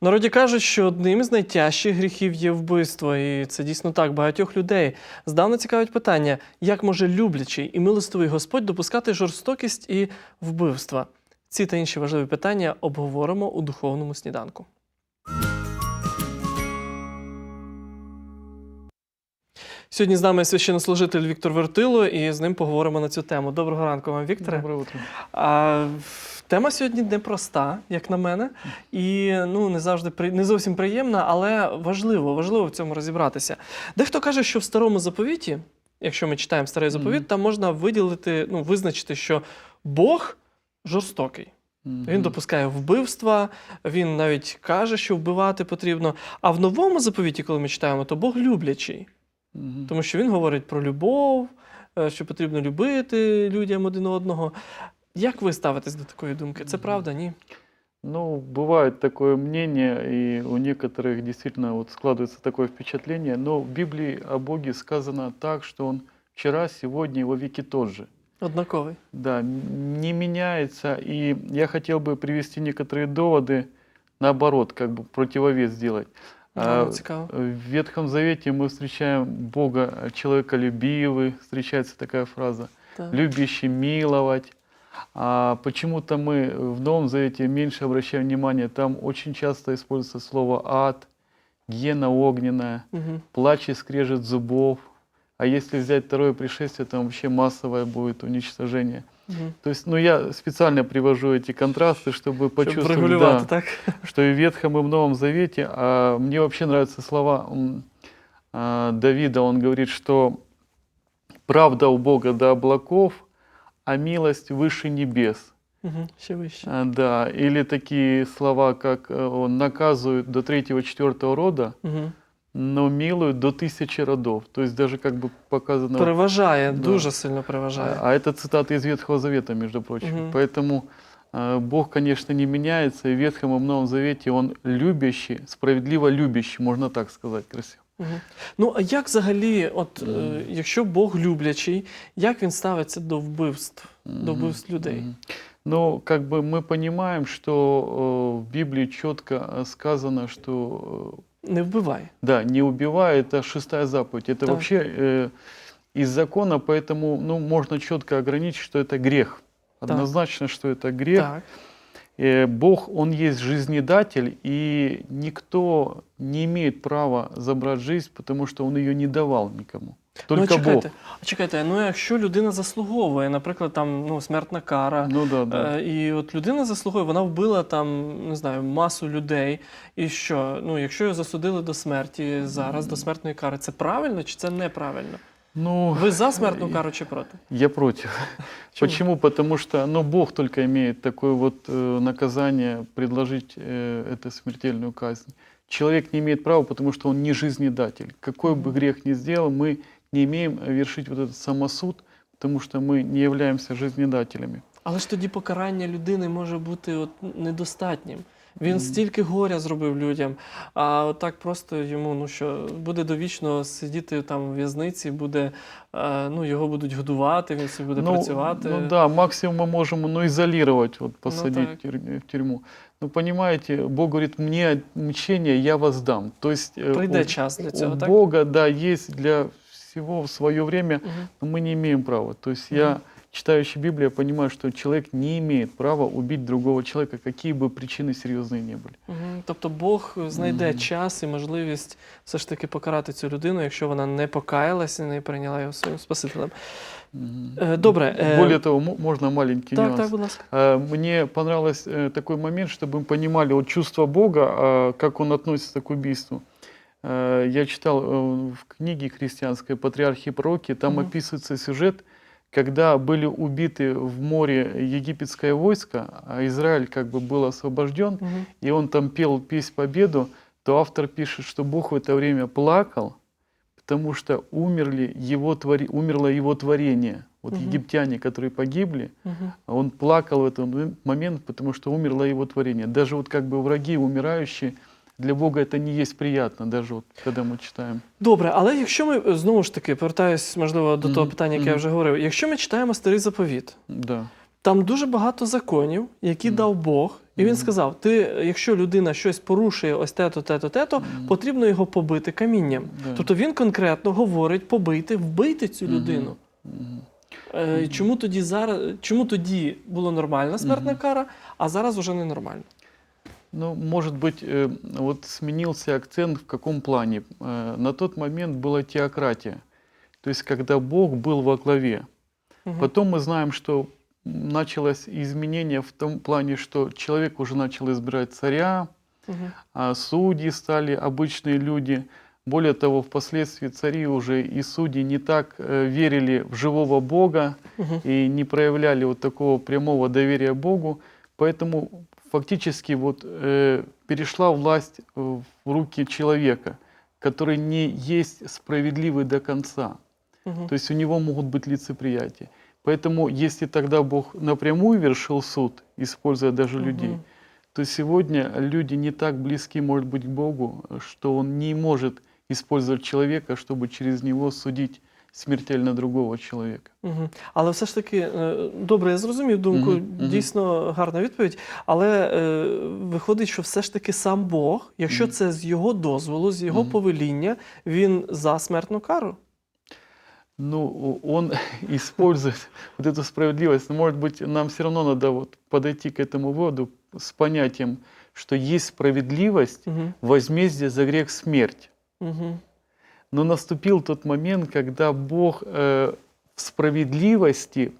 Народі кажуть, що одним із найтяжчих гріхів є вбивство, і це дійсно так. Багатьох людей здавна цікавить питання, як може люблячий і милостивий Господь допускати жорстокість і вбивства. Ці та інші важливі питання обговоримо у духовному сніданку. Сьогодні з нами священнослужитель Віктор Вертило, і з ним поговоримо на цю тему. Доброго ранку вам, Вікторе. Доброе утро. Тема сьогодні непроста, як на мене, і ну не завжди при не зовсім приємна, але важливо, важливо в цьому розібратися. Дехто каже, що в старому заповіті, якщо ми читаємо старий заповіт, Мгм. там можна виділити, ну визначити, що Бог жорстокий. Він допускає вбивства, він навіть каже, що вбивати потрібно. А в новому заповіті, коли ми читаємо, то Бог люблячий. Мгм. Тому що він говорить про любов, е, що потрібно любити людям один одного. Як ви ставитесь до такої думки? Це Мгм. правда, ні? Ну, бывает такое мнение, и у некоторых действительно вот складывается такое впечатление, но в Библии о Боге сказано так, что Он вчера, сегодня и во веки тот же. Однаковий. Да, м, не меняется, и я хотел бы привести некоторые доводы, наоборот, как бы противовес сделать. А, А, ну, цікаво. В Ветхом Завете мы встречаем Бога человеколюбивый, встречается такая фраза. Так. любящий миловать. а почему-то мы в Новом Завете меньше обращаем внимание, там очень часто используется слово ад, гена огненная, Мгм. плач и скрежет зубов. А если взять второе пришествие, там вообще массовое будет уничтожение. Мгм. То есть, ну я специально привожу эти контрасты, чтобы почувствовать, да, так? что и в Ветхом, и в Новом Завете. А мне вообще нравятся слова а, Давида. Он говорит, что правда у Бога до облаков, а милость выше небес. Ще вище. А, Да, или такие слова, как э, он наказывает до третьего, четвертого рода, но милует до тысячи родов. То есть даже как бы показано... Переважає, Да. дуже сильно переважає. А, а это цитаты из Ветхого Завета, между прочим. Поэтому э, Бог, конечно, не меняется, и в Ветхом и Новом Завете Он любящий, справедливо любящий, можно так сказать красиво. Мгм. Ну, а як взагалі, от е, Мгм. якщо Бог люблячий, як він ставиться до вбивств, до Мгм. вбивств людей? Мгм. Ну, как бы мы понимаем, что э, в Библии четко э, сказано, что э, Не вбивай. да, не убивай, это шестая заповедь. Это Так. вообще э, из закона, поэтому ну, можно четко ограничить, что это грех. Так. Однозначно, что это грех. Так. Э, Бог, Он есть жизнедатель, и никто не имеет права забрать жизнь, потому что Он ее не давал никому. ну, Только Бог. чекайте, а чекайте, ну якщо людина заслуговує, наприклад, там ну, смертна кара. Ну да, да. Е, і от людина заслуговує, вона вбила там, не знаю, масу людей. І що? Ну, якщо його засудили до смерті зараз, до смертної кари, це правильно чи це неправильно? Ну, Ви за смертну кару чи проти? я против. Чему? Почему? Потому что ну, Бог только имеет такое вот э, наказание предложить э, эту смертельную казнь. Человек не имеет права, потому что он не жизнедатель. Какой бы Мгм. грех ни сделал, мы не имеем вершить вот этот самосуд, потому что мы не являемся жизнедателями. Але ж тоді покарання людини може бути от недостатнім. Він Мгм. стільки горя зробив людям, а от так просто йому, ну що, буде довічно сидіти там в в'язниці, буде, е, ну, його будуть годувати, він собі буде працювати. Ну да, максимум мы можем ну, изолировать, вот, посадить так. в тюрь- в тюрьму. Ну, понимаете, Бог говорит, мне мучение я воздам. То есть э, Прийде у, час для у цього, так? Бога, да, есть для всего в свое время, Мгм. но мы не имеем права. То есть я, Мгм. читающий Библию, я понимаю, что человек не имеет права убить другого человека, какие бы причины серьезные не были. Мгм. Тобто Бог знайде Мгм. час і можливість все ж таки покарати цю людину, якщо вона не покаялася і не прийняла його своїм Спасителем. Мгм. Е, Добре. е, Более того, мо- можно маленький так, нюанс? так, будь ласка. Э, Мне понравился э, такой момент, чтобы мы понимали вот чувство Бога, а, как Он относится к убийству. Э, Я читал э, в книге христианской «Патриархи и пророки», там Мгм. описывается сюжет, когда были убиты в море египетское войско, а Израиль как бы был освобожден, Мгм. и он там пел песнь победу, то автор пишет, что Бог в это время плакал, потому что умерли его твори... умерло его творение. Вот Мгм. египтяне, которые погибли, а Он плакал в этот момент, потому что умерло его творение. Даже вот как бы враги умирающие, для Бога это не есть приятно, даже вот когда мы читаем. Добре, але якщо ми е, знову ж таки повертаюсь, можливо, до того питання, яке я вже говорив. Якщо ми читаємо старий заповіт, Да. там дуже багато законів, які дав Бог, І він сказав: ти, якщо людина щось порушує, ось те-то, те-то, те-то, потрібно його побити камінням. Тобто він конкретно говорить побити, вбити цю людину. Е, Чому тоді зараз, чому тоді була нормальна смертна кара, а зараз уже ненормальна? Ну, может быть, э, вот сменился акцент в каком плане? Э, На тот момент была теократия, то есть когда Бог был во главе. Мгм. Потом мы знаем, что началось изменение в том плане, что человек уже начал избирать царя, Мгм. а судьи стали обычные люди. Более того, впоследствии цари уже и судьи не так э, верили в живого Бога Мгм. и не проявляли вот такого прямого доверия Богу. Поэтому фактически вот э, перешла власть э, в руки человека, который не есть справедливый до конца. Мгм. То есть у него могут быть лицеприятия. Поэтому если тогда Бог напрямую вершил суд, используя даже людей, Мгм. то сегодня люди не так близки, может быть, к Богу, что Он не может использовать человека, чтобы через него судить смертельно другого человека. Мгм. Але все ж таки, е, добре, я зрозумів думку, Мгм, мгм. дійсно гарна відповідь. Але е, виходить, що все ж таки сам Бог, якщо Мгм. це з його дозволу, з його Мгм. повеління, він за смертну кару. Ну, он использует вот эту справедливость. Но, может быть, нам все равно надо вот подойти к этому выводу с понятием, что есть справедливость, Угу. возмездие за грех смерть. Угу. Но наступил тот момент, когда Бог э, в справедливости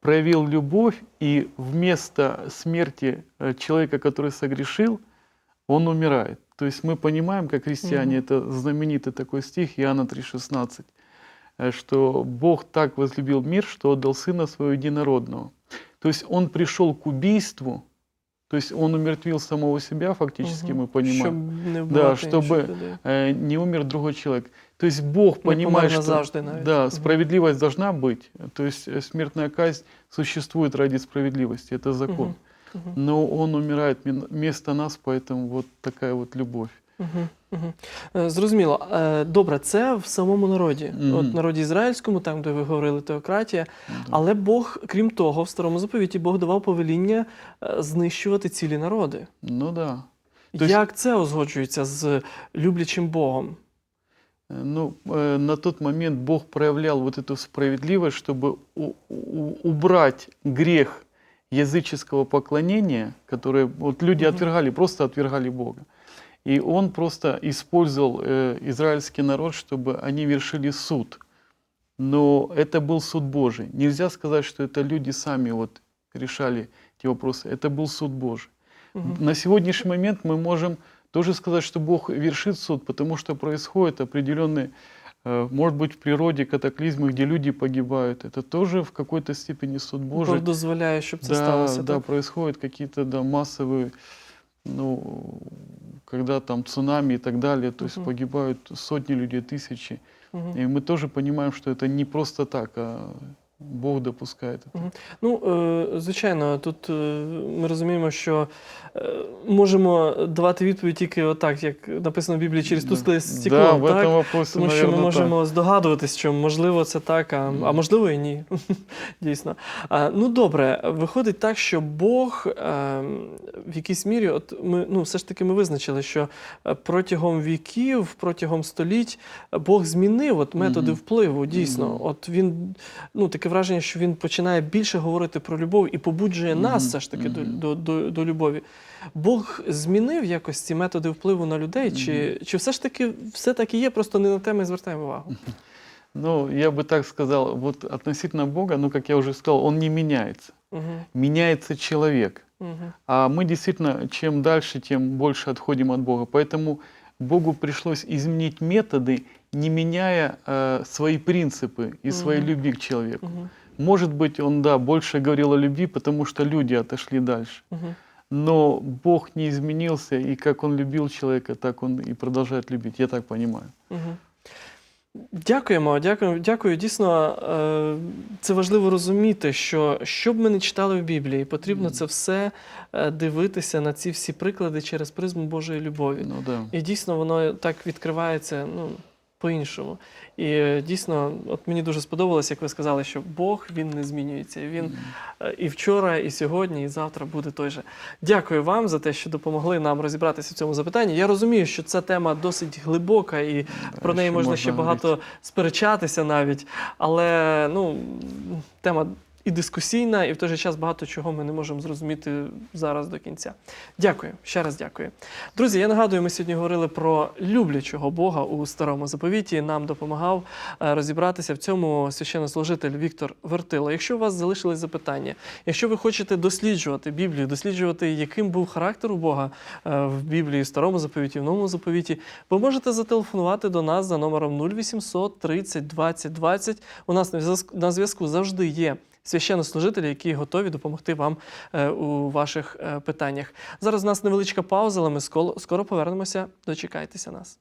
проявил любовь, и вместо смерти э, человека, который согрешил, он умирает. То есть мы понимаем, как христиане, Мгм. это знаменитый такой стих Иоанна 3,16, э, что Бог так возлюбил мир, что отдал Сына Своего Единородного. То есть Он пришел к убийству, то есть Он умертвил самого себя, фактически мы понимаем. Щоб не Да, чтобы людей. э, не умер другой человек. То есть Бог Не понимает, помер что назавжди навіть. да, Мгм. справедливость должна быть. То есть э, смертная казнь существует ради справедливости, это закон. Мгм. Но Он умирает мин- вместо нас, поэтому вот такая вот любовь. Мгм, мгм. Е, Зрозуміло. Е, Добре, це в самому народі, Мгм. от народі ізраїльському, там, де ви говорили теократія. Да. Але Бог, крім того, в старому заповіті Бог давав повеління е, знищувати цілі народи. Ну да. Тобто- Як це узгоджується з люблячим Богом? Э, Ну, э, на тот момент Бог проявлял вот эту справедливость, чтобы убрать грех языческого поклонения, которое вот люди Мгм. отвергали, просто отвергали Бога. И Он просто использовал э, израильский народ, чтобы они вершили суд. Но это был суд Божий. Нельзя сказать, что это люди сами вот решали эти вопросы. Это был суд Божий. Мгм. На сегодняшний момент мы можем тоже сказать, что Бог вершит суд, потому что происходят определенные, э, может быть, в природе катаклизмы, где люди погибают. Это тоже в какой-то степени суд Божий. Бог дозволяє, щоб це да, сталося. да, так? происходят какие-то да, массовые, ну, когда там цунами и так далее, то есть Мгм. погибают сотни людей, тысячи. Мгм. И мы тоже понимаем, что это не просто так, а Бог допускает это. Ну, е, звичайно, тут е, ми розуміємо, що е, можемо давати відповідь тільки отак, як написано в Біблії, через тускле стекло. Да, так? этом вопросе, Тому що ми наверное, так. можемо здогадуватись, що можливо це так, а, а можливо і ні. Дійсно. А, ну добре, виходить так, що Бог е, в якійсь мірі, от ми ну, все ж таки ми визначили, що протягом віків, протягом століть Бог змінив от методи Мгм. впливу. Дійсно, Мгм. от він ну таке враження, що він починає більше говорити про любов і побуджує нас Мгм. все ж таки до, Мгм. до, до, до любові. Бог змінив якось ці методи впливу на людей, чи, чи все ж таки все так і є, просто не на те ми звертаємо увагу. Ну, я бы так сказал, вот относительно Бога, ну, как я уже сказал, Он не меняется. Угу, Меняется человек. угу, А мы действительно, чем дальше, тем больше отходим от Бога. Поэтому Богу пришлось изменить методы, не меняя э, свои принципы и своей Мгм. любви к человеку. угу, Может быть, Он, да, больше говорил о любви, потому что люди отошли дальше. угу. Но Бог не изменился, и как Он любил человека, так Он и продолжает любить. Я так понимаю. Угу. Дякуємо, дякую, дякую. Дійсно, е, це важливо розуміти, що що б ми не читали в Біблії, потрібно Мгм. це все е, дивитися на ці всі приклади через призму Божої любові. Ну да. І дійсно воно так відкривається. Ну, по-іншому. І е, дійсно, от мені дуже сподобалось, як ви сказали, що Бог він не змінюється. Він е, і вчора, і сьогодні, і завтра буде той же. Дякую вам за те, що допомогли нам розібратися в цьому запитанні. Я розумію, що ця тема досить глибока, і про неї ще можна можна ще багато говорити. сперечатися навіть. Але ну, тема і дискусійна, і в той же час багато чого ми не можемо зрозуміти зараз до кінця. Дякую, ще раз дякую. Друзі, я нагадую, ми сьогодні говорили про люблячого Бога у старому заповіті. Нам допомагав е, розібратися в цьому священнослужитель Віктор Вертило. Якщо у вас залишились запитання, якщо ви хочете досліджувати Біблію, досліджувати, яким був характер у Бога е, в Біблії, в старому заповіті, в новому заповіті, ви можете зателефонувати до нас за номером 0800 30 20 20. У нас на зв'язку завжди є священнослужителі, які готові допомогти вам е, у ваших е, питаннях. Зараз у нас невеличка пауза, але ми скоро- скоро повернемося. Дочекайтеся нас.